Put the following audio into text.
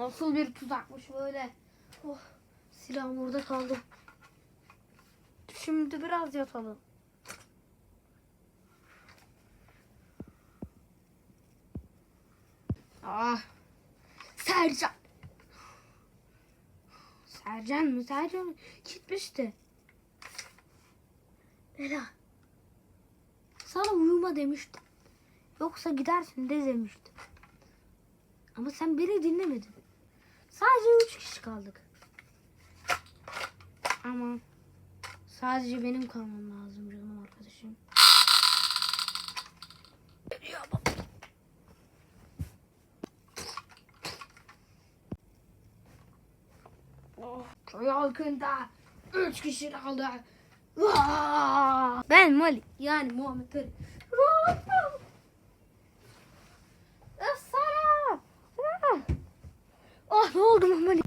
nasıl bir tuzakmış böyle. Oh, silahım orada kaldı. Şimdi biraz yatalım. Ah. Sercan. Sercan mı? Sercan mı? Gitmişti. Ela. Sana uyuma demiştim. Yoksa gidersin de demiştim. Ama sen beni dinlemedin. Kaldık. Ama sadece benim kalmam lazım canım arkadaşım. Oh, halkında üç kişi kaldı. Ben Malik yani Muhammed Ali. Sana! Ah ne oldu Muhammed?